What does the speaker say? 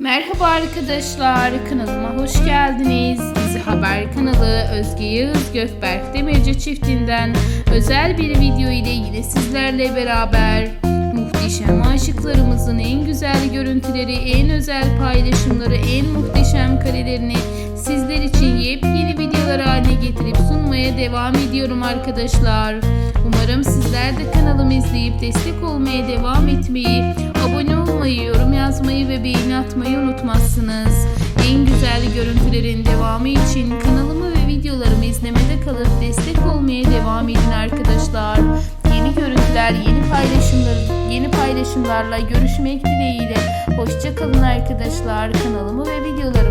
Merhaba arkadaşlar, kanalıma hoş geldiniz. Dizi Haber kanalı Özge Yağız Gökberk Demirci çiftinden özel bir video ile yine sizlerle beraber muhteşem aşıklarımızın en güzel görüntüleri, en özel paylaşımları, en muhteşem karelerini sizler için yepyeni videolar haline getirip sunmaya devam ediyorum arkadaşlar. Umarım sizler de kanalımı izleyip destek olmaya devam etmeyi, ve beğeni atmayı unutmazsınız. En güzel görüntülerin devamı için kanalımı ve videolarımı izlemede kalıp destek olmaya devam edin arkadaşlar. Yeni görüntüler, yeni paylaşımlar, yeni paylaşımlarla görüşmek dileğiyle. Hoşça kalın arkadaşlar. Kanalımı ve videolarımı.